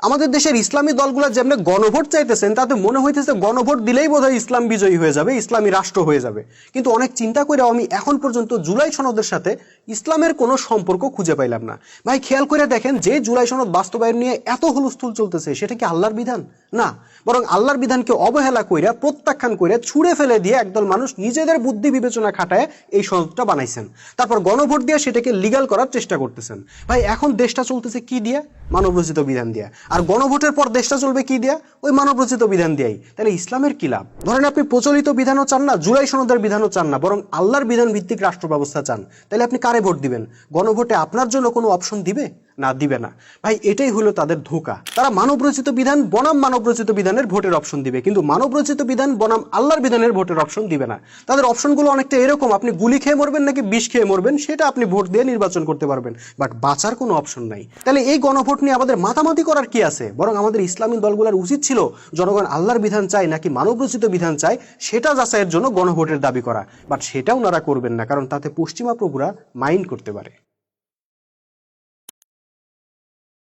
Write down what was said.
আমাদের দেশের ইসলামী দলগুলো যেমনি গণভোট চাইতেছেন, তাতে মনে হইতেছে গণভোট দিলেই বোধহয় ইসলাম বিজয়ী হয়ে যাবে, ইসলামী রাষ্ট্র হয়ে যাবে। কিন্তু অনেক চিন্তা করে আমি এখন পর্যন্ত জুলাই সনদের সাথে ইসলামের কোনো সম্পর্ক খুঁজে পাইলাম না। ভাই, খেয়াল করে দেখেন, যে জুলাই সনদ বাস্তবায়ন নিয়ে এত হুলস্থুল চলতেছে, সেটা কি আল্লাহর বিধান? না। বরং আল্লাহর বিধানকে অবহেলা কইরা, প্রত্যাখ্যান করে ছুঁড়ে ফেলে দিয়ে একদল মানুষ নিজেদের বুদ্ধি বিবেচনা খাটায় এই সনদটা বানাইছেন। তারপর গণভোট দিয়ে সেটাকে লিগাল করার চেষ্টা করতেছেন। ভাই, এখন দেশটা চলতেছে কি দিয়ে? মানবরচিত বিধান দিয়া। আর গণভোটের পর দেশটা চলবে কি দেয়া? ওই মানবরচিত বিধান দিয়াই। তাহলে ইসলামের কি লাভ? ধরেন আপনি প্রচলিত বিধানও চান না, জুলাই সনদের বিধানও চান না, বরং আল্লাহর বিধান ভিত্তিক রাষ্ট্র ব্যবস্থা চান। তাহলে আপনি কারে ভোট দিবেন? গণভোটে আপনার জন্য কোনো অপশন দিবে? না দিবে না। ভাই, এটাই হলো তাদের ধোকা। তারা মানব রচিত বিধান, বনাম মানব রচিত বিধানের ভোটের অপশন দিবে। কিন্তু মানব রচিত বিধান, বনাম আল্লাহর বিধানের ভোটের অপশন দিবে না। তাদের অপশনগুলো অনেকটা এরকম, আপনি গুলি খেয়ে মরবেন নাকি বিষ খেয়ে মরবেন, সেটা আপনি ভোট দিয়ে নির্বাচন করতে পারবেন। বাট বাঁচার কোনো অপশন নাই। তাহলে এই গণভোট নিয়ে আমাদের মাতামাতি করার কি আছে? বরং আমাদের ইসলামী দলগুলোর উচিত ছিল, জনগণ আল্লাহর বিধান চায় নাকি মানব রচিত বিধান চায়, সেটা যাচাইয়ের জন্য গণভোটের দাবি করা। বাট সেটাও ওনারা করবেন না, কারণ তাতে পশ্চিমা প্রভুরা মাইন্ড করতে পারে।